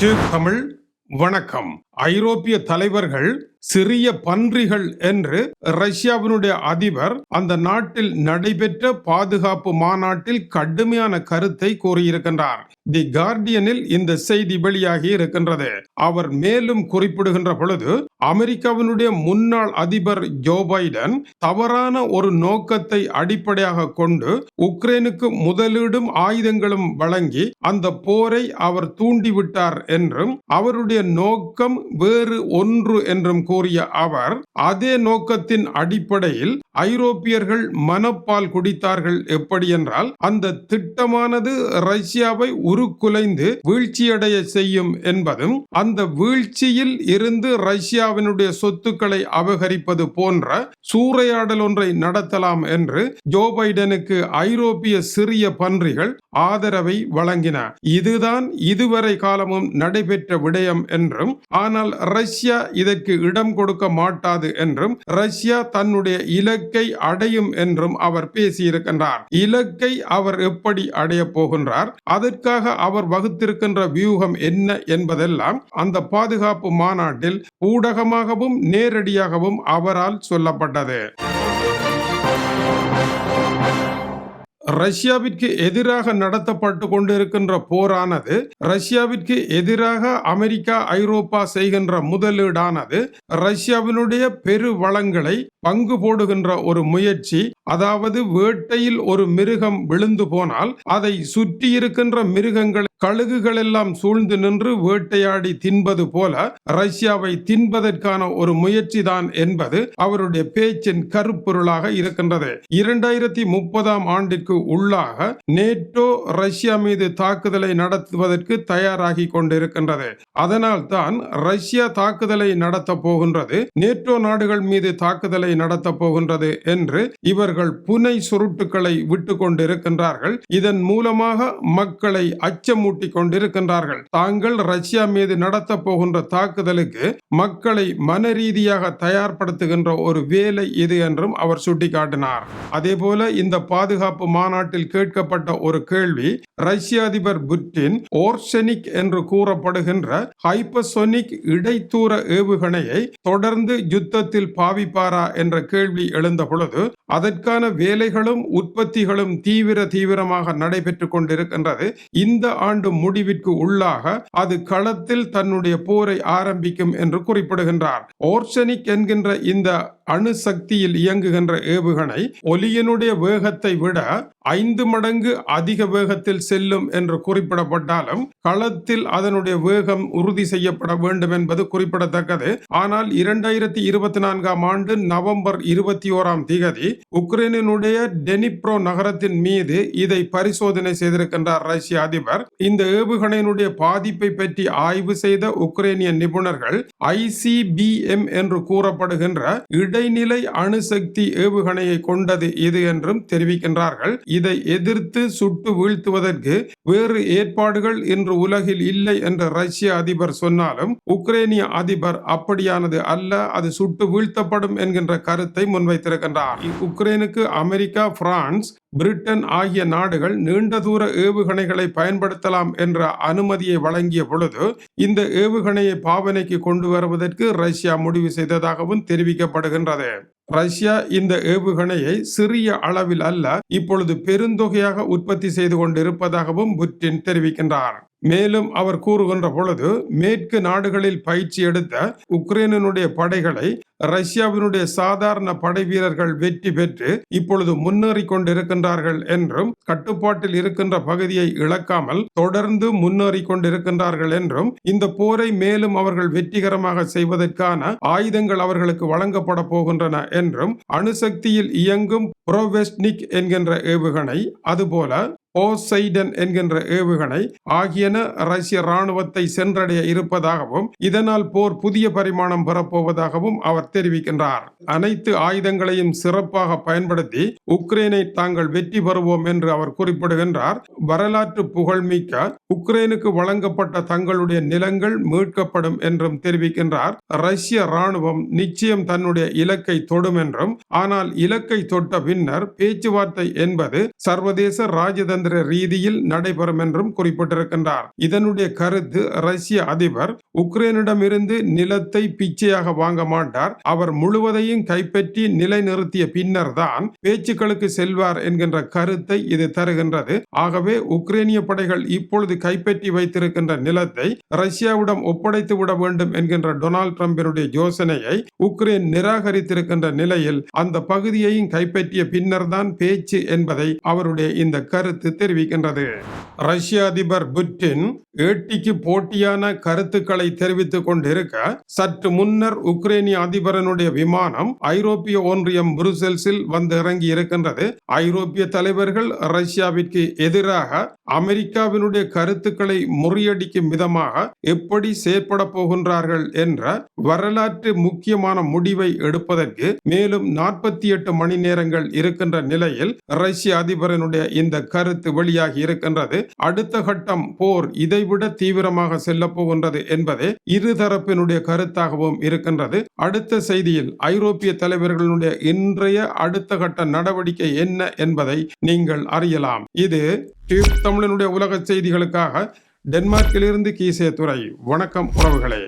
To Tamil வணக்கம். ஐரோப்பிய தலைவர்கள் சிறிய பன்றிகள் என்று ரஷ்யாவினுடைய அதிபர் அந்த நாட்டில் நடைபெற்ற பாதுகாப்பு மாநாட்டில் கடுமையான கருத்தை கூறியிருக்கின்றார். தி கார்டியனில் இந்த செய்தி வெளியாகி இருக்கின்றது. அவர் மேலும் குறிப்பிடுகின்ற பொழுது அமெரிக்காவினுடைய முன்னாள் அதிபர் ஜோ பைடன் தவறான ஒரு நோக்கத்தை அடிப்படையாக கொண்டு உக்ரைனுக்கு முதலீடும் ஆயுதங்களும் வழங்கி அந்த போரை அவர் தூண்டிவிட்டார் என்றும் அவருடைய நோக்கம் வேறு ஒன்று என்றும் கூறிய அவர் அதே நோக்கத்தின் அடிப்படையில் ஐரோப்பியர்கள் மனப்பால் குடித்தார்கள் எப்படி என்றால் அந்த திட்டமானது ரஷ்யாவை உருக்குலைந்து வீழ்ச்சியடைய செய்யும் என்பதும் அந்த வீழ்ச்சியில் இருந்து ரஷ்யாவினுடைய சொத்துக்களை அபகரிப்பது போன்ற சூறையாடல் ஒன்றை நடத்தலாம் என்று ஜோ பைடனுக்கு ஐரோப்பிய சிறிய பன்றிகள் ஆதரவை வழங்கின. இதுதான் இதுவரை காலமும் நடைபெற்ற விடயம் என்றும் ஆனால் ரஷ்யா இதற்கு இடம் கொடுக்க மாட்டாது என்றும் ரஷ்யா தன்னுடைய இலக்கை அடையும் என்றும் அவர் பேசியிருக்கின்றார். இலக்கை அவர் எப்படி அடைய போகின்றார்? அதற்காக அவர் வகுத்திருக்கின்ற வியூகம் என்ன என்பதெல்லாம் அந்த பாதுகாப்பு மாநாட்டில் ஊடகமாகவும் நேரடியாகவும் அவரால் சொல்லப்பட்டது. ரஷ்யாவிற்கு எதிராக நடத்தப்பட்டு கொண்டிருக்கின்ற போரானது ரஷ்யாவிற்கு எதிராக அமெரிக்கா ஐரோப்பா செய்கின்ற முதலீடானது ரஷ்யாவினுடைய பெரு வளங்களை பங்கு போடுகின்ற ஒரு முயற்சி அதாவது வேட்டையில் ஒரு மிருகம் விழுந்து போனால் அதை சுற்றி இருக்கின்ற மிருகங்களை கழுகுகள் எல்லாம் சூழ்ந்து நின்று வேட்டையாடி தின்பது போல ரஷ்யாவை தின்பதற்கான ஒரு முயற்சி தான் என்பது அவருடைய பேச்சின் கருப்பொருளாக இருக்கின்றது. இரண்டாயிரத்தி முப்பதாம் ஆண்டிற்கு உள்ளாக நேட்டோ ரஷ்யா மீது தாக்குதலை நடத்துவதற்கு தயாராகி கொண்டிருக்கின்றது. அதனால் தான் ரஷ்யா தாக்குதலை நடத்த போகின்றது நேட்டோ நாடுகள் மீது தாக்குதலை நடத்த போகின்றது என்று இவர்கள் புனை சுருட்டுக்களை விட்டு கொண்டிருக்கின்றார்கள். இதன் மூலமாக மக்களை அச்சமூட்டி கொண்டிருக்கின்றார்கள் தாங்கள் ரஷ்யா மீது நடத்த போகின்ற தாக்குதலுக்கு மக்களை மன ரீதியாக தயார்படுத்துகின்ற ஒரு வேலை இது என்றும் அவர் சுட்டிக்காட்டினார். அதே போல இந்த பாதுகாப்பு மாநாட்டில் கேட்கப்பட்ட ஒரு கேள்வி ரஷ்ய அதிபர் புட்டின் ஓர்செனிக் என்று கூறப்படுகின்ற ஹைப்பசோனிக் இடைத்தூர ஏவுகணையை தொடர்ந்து யுத்தத்தில் பாவிப்பாரா என்ற கேள்வி எழுந்த பொழுது அதற்கான வேலைகளும் உற்பத்திகளும் தீவிர தீவிரமாக நடைபெற்றுக் கொண்டிருக்கின்றது. இந்த ஆண்டு முடிவிற்கு உள்ளாக அது களத்தில் தன்னுடைய போரை ஆரம்பிக்கும் என்று குறிப்பிடுகின்றார். ஓர்சனிக் என்கின்ற இந்த அணுசக்தியில் இயங்குகின்ற ஏவுகணை ஒலியினுடைய வேகத்தை விட ஐந்து மடங்கு அதிக வேகத்தில் செல்லும் என்று குறிப்பிடப்பட்டாலும் களத்தில் அதனுடைய வேகம் உறுதி செய்யப்பட வேண்டும் என்பது குறிப்பிடத்தக்கது. ஆனால் இரண்டாயிரத்தி இருபத்தி நான்காம் ஆண்டு நவம்பர் இருபத்தி ஓராம் திகதி உக்ரைனினுடைய டெனிப்ரோ நகரத்தின் மீது இதை பரிசோதனை செய்திருக்கின்றார் ரஷ்ய அதிபர். இந்த ஏவுகணையினுடைய பாதிப்பை பற்றி ஆய்வு செய்த உக்ரைனிய நிபுணர்கள் ஐசிபிஎம் என்று கூறப்படுகின்ற இடைநிலை அணுசக்தி ஏவுகணையை கொண்டது இது என்றும் தெரிவிக்கின்றார்கள். இதை எதிர்த்து சுட்டு வீழ்த்துவதற்கு வேறு ஏற்பாடுகள் இன்று உலகில் இல்லை என்று ரஷ்ய அதிபர் சொன்னாலும் உக்ரைனிய அதிபர் அப்படியானது அல்ல அது சுட்டு வீழ்த்தப்படும் என்கின்ற கருத்தை முன்வைத்திருக்கின்றார். உக்ரைனுக்கு அமெரிக்கா பிரான்ஸ் பிரிட்டன் ஆகிய நாடுகள் நீண்ட தூர ஏவுகணைகளை பயன்படுத்தலாம் என்ற அனுமதியை வழங்கிய பொழுது இந்த ஏவுகணையை பாவனைக்கு கொண்டு வருவதற்கு ரஷ்யா முடிவு செய்ததாகவும் தெரிவிக்கப்படுகின்றது. ரஷ்யா இந்த ஏவுகணையை சிறிய அளவில் அல்ல இப்பொழுது பெருந்தொகையாக உற்பத்தி செய்து கொண்டிருப்பதாகவும் புட்டின் தெரிவிக்கின்றார். மேலும் அவர் கூறுகின்ற பொழுது மேற்கு நாடுகளில் பயிற்சி எடுத்த உக்ரைனுடைய படைகளை ரஷ்யாவினுடைய சாதாரண படை வீரர்கள் வெற்றி பெற்று இப்பொழுது முன்னேறி கொண்டிருக்கின்றார்கள் என்றும் கட்டுப்பாட்டில் இருக்கின்ற பகுதியை இழக்காமல் தொடர்ந்து முன்னேறி கொண்டிருக்கின்றார்கள் என்றும் இந்த போரை மேலும் அவர்கள் வெற்றிகரமாக செய்வதற்கான ஆயுதங்கள் அவர்களுக்கு வழங்கப்பட போகின்றன என்றும் அணுசக்தியில் இயங்கும் புரோவெஸ்னிக் என்கின்ற ஏவுகணை அதுபோல போசைடன் என்கின்ற ஏவுகணை ஆகியன ரஷ்ய ராணுவத்தை சென்றடைய இருப்பதாகவும் இதனால் போர் புதிய பரிமாணம் பெறப்போவதாகவும் அவர் தெரிவிக்கின்றார். அனைத்து ஆயுதங்களையும் சிறப்பாக பயன்படுத்தி உக்ரைனை தாங்கள் வெற்றி பெறுவோம் என்று அவர் குறிப்பிடுகின்றார். வரலாற்று புகழ்மிக்க உக்ரைனுக்கு வழங்கப்பட்ட தங்களுடைய நிலங்கள் மீட்கப்படும் என்றும் தெரிவிக்கின்றார். ரஷ்ய ராணுவம் நிச்சயம் தன்னுடைய இலக்கை தொடும் என்றும் ஆனால் இலக்கை தொட்ட பின்னர் பேச்சுவார்த்தை என்பது சர்வதேச ராஜதந்திர ராஜதந்திர ரீதியில் நடைபெறும் என்றும் குறிப்பிட்டிருக்கின்றார். இதனுடைய கருத்து ரஷ்ய அதிபர் உக்ரைனிடமிருந்து நிலத்தை பிச்சையாக வாங்க மாட்டார். அவர் முழுவதையும் கைப்பற்றி நிலைநிறுத்திய பின்னர் தான் பேச்சுக்களுக்கு செல்வார் என்கின்ற கருத்தை இது தருகின்றது. ஆகவே உக்ரைனிய படைகள் இப்பொழுது கைப்பற்றி வைத்திருக்கின்ற நிலத்தை ரஷ்யாவிடம் ஒப்படைத்து விட வேண்டும் என்கின்ற டொனால்ட் டிரம்பினுடைய யோசனையை உக்ரைன் நிராகரித்திருக்கின்ற நிலையில் அந்த பகுதியையும் கைப்பற்றிய பின்னர் தான் பேச்சு என்பதை அவருடைய இந்த கருத்து தெரிவிக்கின்றது. ரஷ்ய அதிபர் புட்டின் ஏட்டிக்கு போட்டியான கருத்துக்களை தெரிவித்துக் கொண்டிருக்க சற்று முன்னர் உக்ரைனிய அதிபரனுடைய விமானம் ஐரோப்பிய ஒன்றியம் புருசெல்ஸில் வந்து இறங்கி இருக்கின்றது. ஐரோப்பிய தலைவர்கள் ரஷ்யாவிற்கு எதிராக அமெரிக்காவினுடைய கருத்துக்களை முறியடிக்கும் விதமாக எப்படி செயற்பட போகின்றார்கள் என்ற வரலாற்று முக்கியமான முடிவை எடுப்பதற்கு மேலும் நாற்பத்தி எட்டு மணி நேரங்கள் இருக்கின்ற நிலையில் ரஷ்ய அதிபரனுடைய இந்த கருத்து வெளியாகி இருக்கின்றது. அடுத்த கட்டம் போர் இதைவிட தீவிரமாக செல்ல போகின்றது என்பதே இருதரப்பினுடைய கருத்தாகவும் இருக்கின்றது. அடுத்த செய்தியில் ஐரோப்பிய தலைவர்களுடைய இன்றைய அடுத்த கட்ட நடவடிக்கை என்ன என்பதை நீங்கள் அறியலாம். இது தமிழனுடைய உலக செய்திகளுக்காக டென்மார்க்கிலிருந்து கீசே துறை வணக்கம் உறவுகளே.